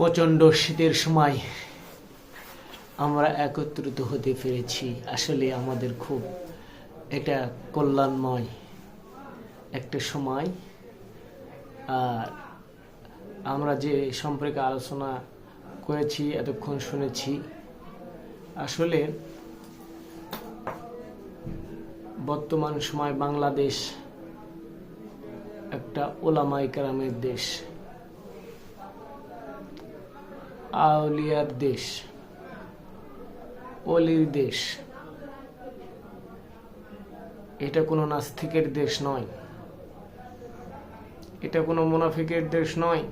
প্রচণ্ড শীতের সময় আমরা একত্রিত হতে পেরেছি। আসলে আমাদের খুব এটা কল্যাণময় একটা সময়। আর আমরা যে সম্পর্কে আলোচনা করেছি, এতক্ষণ শুনেছি, আসলে বর্তমান সময় বাংলাদেশ একটা ওলামাই দেশ। আউলিয়ার দেশ অলির দেশ। এটা কোনো নাস্তিকের দেশ নয়। এটা কোনো মুনাফিকের দেশ নয়।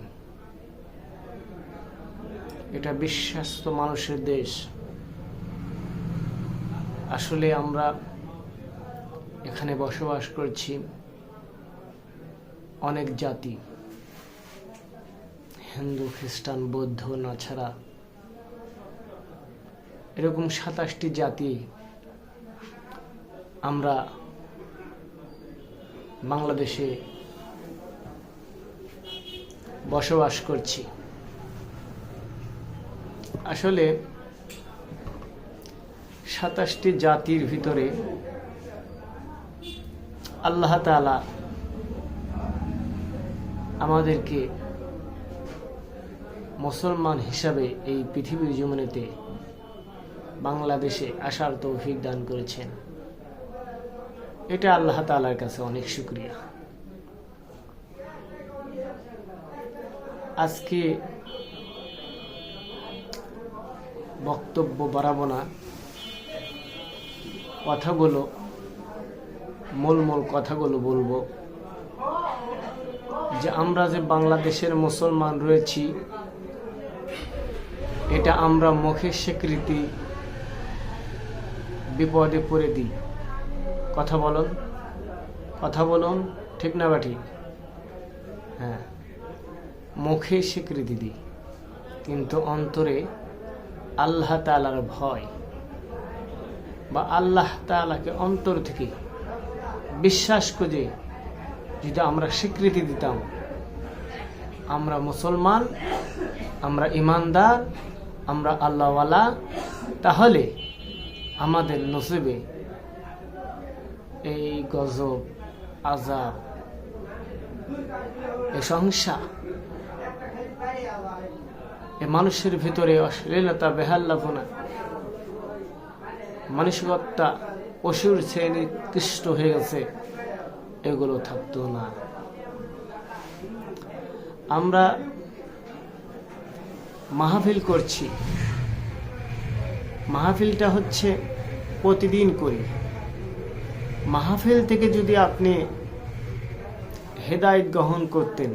এটা বিশ্বাস্ত মানুষের দেশ। আসলে আমরা এখানে বসবাস করছি অনেক জাতি। হিন্দু, খ্রিস্টান, বৌদ্ধ না ছাড়া এরকম সাতাশটি জাতি আমরা বাংলাদেশে বসবাস করছি। আসলে সাতাশটি জাতির ভিতরে আল্লাহ আমাদেরকে মুসলমান হিসাবে এই পৃথিবীর জীবনেতে বাংলাদেশে আসার তৌফিক দান করেছেন। এটা আল্লাহ তালার কাছে অনেক শুক্রিয়া। আজকে বক্তব্য বাড়াবো না। কথাগুলো মূল মূল কথাগুলো বলব। যে আমরা যে বাংলাদেশের মুসলমান রয়েছি এটা আমরা মুখের স্বীকৃতি বিপদে পড়ে দিই। কথা বলুন কথা বলুন, ঠিক না বা ঠিক? হ্যাঁ মুখে স্বীকৃতি দিই। কিন্তু অন্তরে আল্লাহ তালার ভয় বা আল্লাহ তালাকে অন্তর থেকে বিশ্বাস করে যদি আমরা স্বীকৃতি দিতাম, আমরা মুসলমান, আমরা ইমানদার আমরা আল্লাহওয়ালা, তাহলে আমাদের নসিবে এই গজব আজাব এ সংসার এ মানুষের ভিতরে অশ্লীলতা, বেহাল্লাপনা, মানসিকতা পশুর শ্রেণি কৃষ্ট হয়ে গেছে, এগুলো থাকতো না। আমরা মাহফিল করছি। মাহফিলটা হচ্ছে প্রতিদিন করি। মাহফিল থেকে যদি আপনি হেদায়ত গ্রহণ করতেন,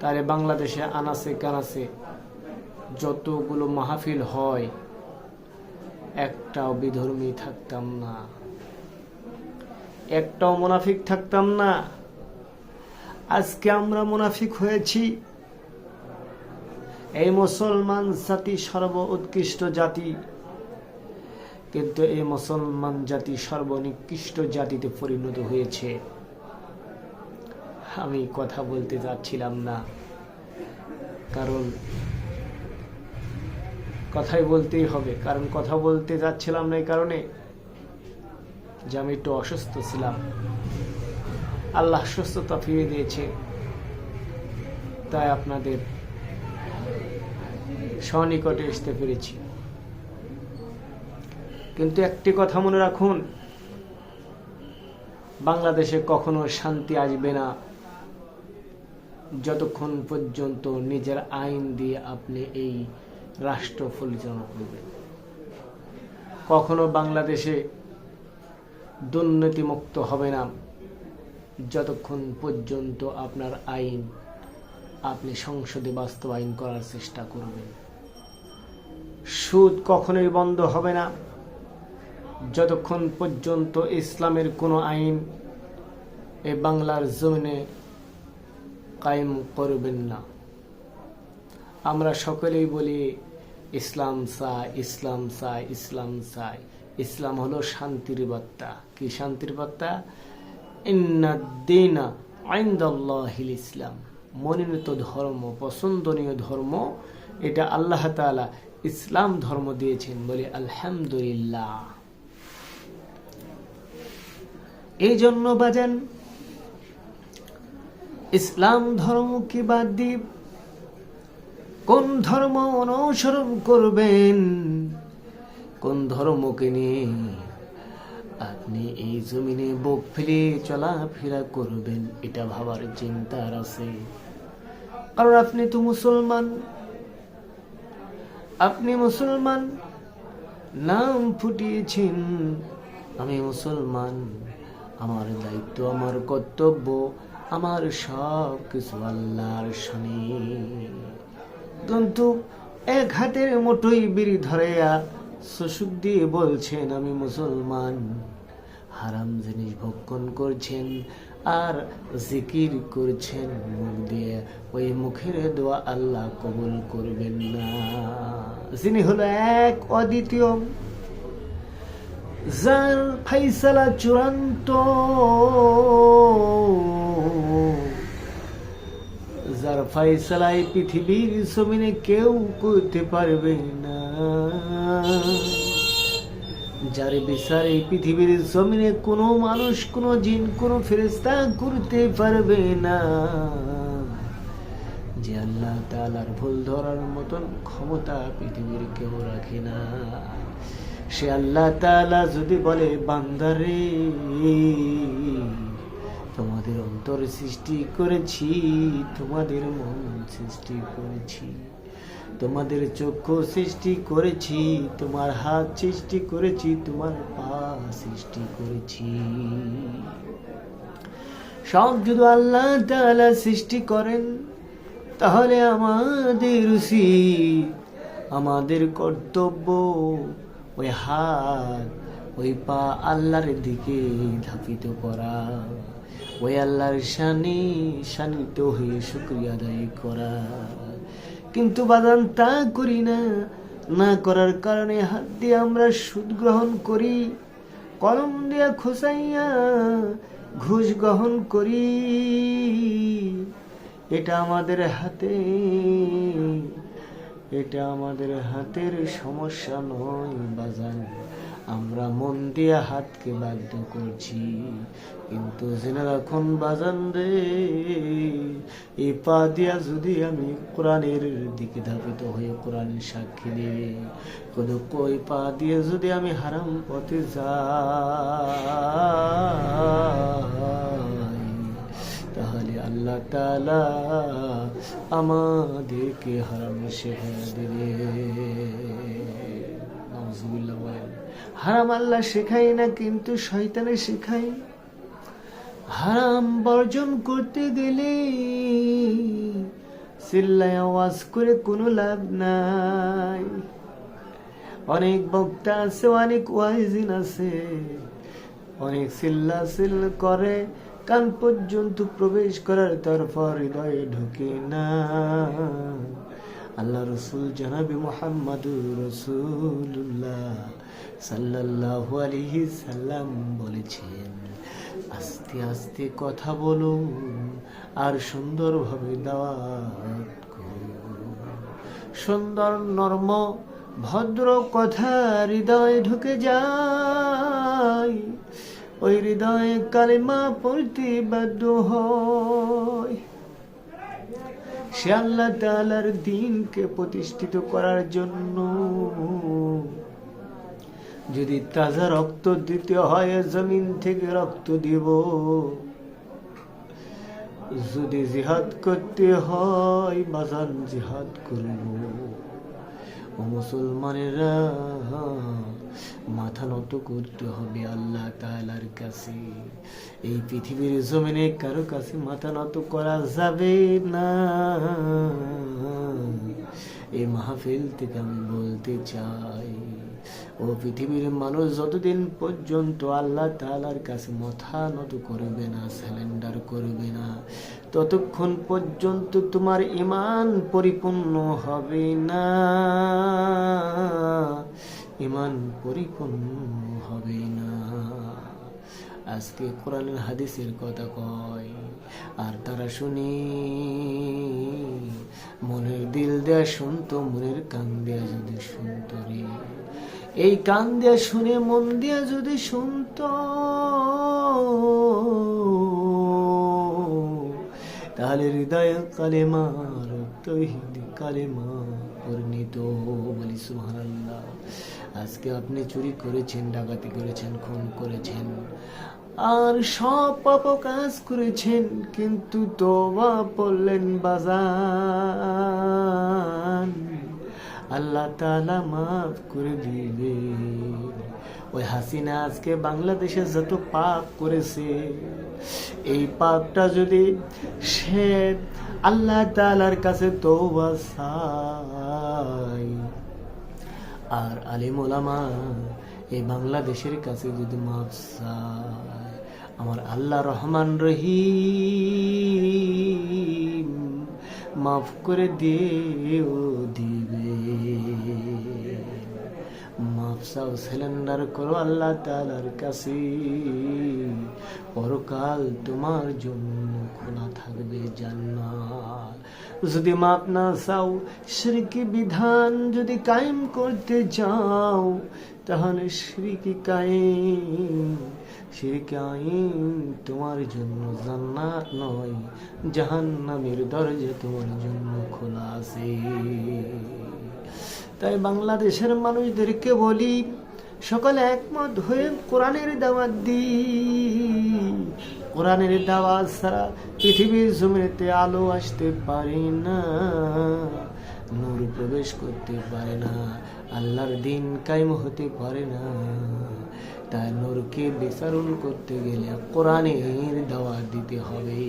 তাহলে বাংলাদেশে আনাসে কানাসে যতগুলো মাহফিল হয়, একটাও বিধর্মী থাকতাম না। একটাও মুনাফিক থাকতাম না। আজকে আমরা মুনাফিক হয়েছি এই মুসলমান জাতি সর্ব উৎকৃষ্ট জাতি। কিন্তু এই মুসলমান জাতি সর্বনিকৃষ্ট জাতিতে পরিণত হয়েছে। আমি কথা বলতে যাচ্ছিলাম না। কারণ কথাই বলতেই হবে। কারণ কথা বলতে যাচ্ছিলাম না এই কারণে যে আমি একটু অসুস্থ ছিলাম। আল্লাহ সুস্থতা ফিরিয়ে দিয়েছে। তাই আপনাদের সনিকটে আসতে পেরেছি। কিন্তু একটি কথা মনে রাখুন, বাংলাদেশে কখনো শান্তি আসবে না যতক্ষণ পর্যন্ত নিজের আইন দিয়ে আপনি এই রাষ্ট্র পরিচালনা করবেন। কখনো বাংলাদেশে দুর্নীতিমুক্ত হবে না যতক্ষণ পর্যন্ত আপনার আইন আপনি সংসদে বাস্তবায়ন করার চেষ্টা করবেন। সুদ কখনোই বন্ধ হবে না। যতক্ষণ পর্যন্ত ইসলামের কোনো আইন এ বাংলার জমিনে কায়েম করবেন না। আমরা সকলেই বলি, ইসলাম চাই ইসলাম চাই ইসলাম চাই। ইসলাম হলো শান্তির বার্তা। কি শান্তির বার্তা? ইন্নাদ্দিনা আইন্দাল্লাহিল ইসলাম। মনোনীত ধর্ম, পছন্দনীয় ধর্ম, এটা আল্লাহ তাআলা ইসলাম ধর্ম দিয়েছেন বলে আলহামদুলিল্লাহ। এই জন্য বাজান, ইসলাম ধর্মকে বাদ দিয়ে কোন ধর্ম অনুসরণ করবেন? কোন ধর্মকে নিয়ে আপনি এই জমিনে বুক ফেলে চলাফেরা করবেন? এটা ভাবার চিন্তার আছে। কারণ আপনি তো মুসলমান। আপনি মুসলমান? নাম ফুটিয়েছেন। আমি মুসলমান। আমার দায়িত্ব, আমার কর্তব্য, আমার সব কিছু আল্লাহর শনি কিন্তু এক হাতের মুঠোই বিড়ি ধরাইয়া সুসুক দিয়ে বলছেন, আমি মুসলমান। হারাম জিনিস ভক্ষণ করছেন। আর জিকির করছেন মুখ দিয়ে, ওই মুখের দোয়া আল্লাহ কবুল করবেন না। যিনি হলো এক অদ্বিতীয়। যার ফাইসালা চূড়ান্ত, যার ফাইসালায় পৃথিবীর জমিনে কেউ করতে পারবে না। যার বিচার এই পৃথিবীর জমিনে কোনো মানুষ, কোনো জিন, কোনো ফেরেস্তা করতে পারবে না। যে আল্লাহ তালার ভুল ধরার মতন ক্ষমতা পৃথিবীর কেউ রাখে না। সে আল্লাহ তালা যদি বলে, বান্দারে, তোমাদের অন্তর সৃষ্টি করেছি, তোমাদের মন সৃষ্টি করেছি। তোমাদের চক্ষু সৃষ্টি করেছি, তোমার হাত সৃষ্টি করেছি, তোমার পা সৃষ্টি করেছি। সব যদি আল্লাহ তাআলা সৃষ্টি করেন, তাহলে আমাদের উচিত, আমাদের কর্তব্য ওই হাত, ওই পা আল্লাহর দিকে ধাপিত করা, ওই আল্লাহর শানি শানিত হয়ে শুক্রিয়া আদায় করা। কিন্তু বাদান তা করি না। না করার কারণে হাত দিয়ে আমরা সুদ গ্রহণ করি, কলম দিয়া খোসাইয়া ঘুষ গ্রহণ করি। এটা আমাদের হাতে, এটা আমাদের হাতের সমস্যা নয় বাজান। আমরা মন দিয়ে হাতকে বাধ্য করছি কিন্তু রাখুন বাজান রে এই পা দিয়া যদি আমি কোরআনের দিকে ধাবিত হয়ে কোরআনের সাক্ষী দিয়ে কোনো কই পা দিয়ে যদি আমি হারাম পথে যাই, তাহলে আল্লাহ তালা আমাদেরকে হারাম শেখা দিলে নাউজুবিল্লাহ বলেন। হারাম আল্লাহ শেখায় না, কিন্তু শয়তানে শেখায় হারাম বর্জন করতে গেলে চিল্লায় আওয়াজ করে কোনো লাভ নাই। অনেক বক্তা আছে, অনেক ওয়াইজিন আছে। অনেক চিল্লা চিল করে, কান পর্যন্ত প্রবেশ করার তারপর হৃদয়ে ঢুকে না। আল্লাহ রসুল জানাবি মোহাম্মদুর রসুল্লাহ সাল্লাল্লাহু আলাইহি সাল্লাম বলেছেন, আস্তে আস্তে কথা বলুন আর সুন্দরভাবে দাওয়াত সুন্দর, নর্ম, ভদ্র কথা হৃদয় ঢুকে যায়, ওই হৃদয়ে কালিমা পড়তে বাধ্য হয়। সে আল্লাহ তালার দিনকে প্রতিষ্ঠিত করার জন্য। যদি তাজা রক্ত দিতে হয়, জমিন থেকে রক্ত দিব। যদি জিহাদ করতে হয়, বাজান জিহাদ করব। ও মুসলমানেরা, মাথা নত করতে হবে আল্লাহ তালার কাছে। এই পৃথিবীর জমিনে কারও কাছে মাথা নত করা যাবে না। এই মাহফিল থেকে আমি বলতে চাই ও পৃথিবীর মানুষ যতদিন পর্যন্ত আল্লাহ তাআলার কাছে মাথা নত করবে না স্যালেন্ডার করবে না, ততক্ষণ পর্যন্ত তোমার ইমান পরিপূর্ণ হবে না। ইমান পরিপূর্ণ হবে না। আজকে কোরআনের হাদিসের কথা কয়, আর তারা শুনি, মনের দিল দেয়া শুনতো, মনের কান দেয়া যদি শুনতো রে। এই কান দেয়া শুনে মন দেয়া যদি শুনতো, তাহলে হৃদয় কালেমার তহিদ কালেমা পরিণীত বলি, সুবহানাল্লাহ। আজকে আপনি চুরি করেছেন, ডাকাতি করেছেন, খুন করেছেন, আর সব পাপ কাজ করেছেন, কিন্তু তোবা পড়লেন বাজান। আল্লাহ তালা মাফ করে দিবে ওই হাসিনা আজকে বাংলাদেশে যত পাপ করেছে, এই পাপটা যদি সে আল্লাহ তালার কাছে চায়, আর আলিম ওলামা এই বাংলাদেশের কাছে যদি মাফ চায়, আমার আল্লাহ রহমান রহিম মাফ করে দিয়েও দিবে। চাও সিলিন্ডার করো আল্লাহ তালার কাছে। পরকাল তোমার জন্য খোলা থাকবে জান্নাত। যদি মাপ না চাও শ্রীকি বিধান যদি কায়েম করতে চাও, তাহলে শ্রীকি কায়েম। শিরকে আইন তোমার জন্য জান্নাত নয়, জাহান্নামের দরজা তোমার জন্য খোলা আছে। তাই বাংলাদেশের মানুষদেরকে বলি, সকলে একমত হয়ে কোরআনের দাওয়াত দি কোরআনের দাওয়াত ছাড়া পৃথিবীর জমিতে আলো আসতে পারে না, নূর প্রবেশ করতে পারে না, আল্লাহর দিন কায়েম হতে পারে না। তাই নূরকে বিচারণ করতে গেলে কোরআনের দাওয়াত দিতে হবে।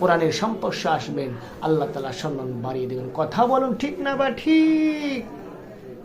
কোরআনের সম্পর্শ আসবেন আল্লাহ তালা সম্মান বাড়িয়ে দেবেন। কথা বলুন ঠিক না বা ঠিক?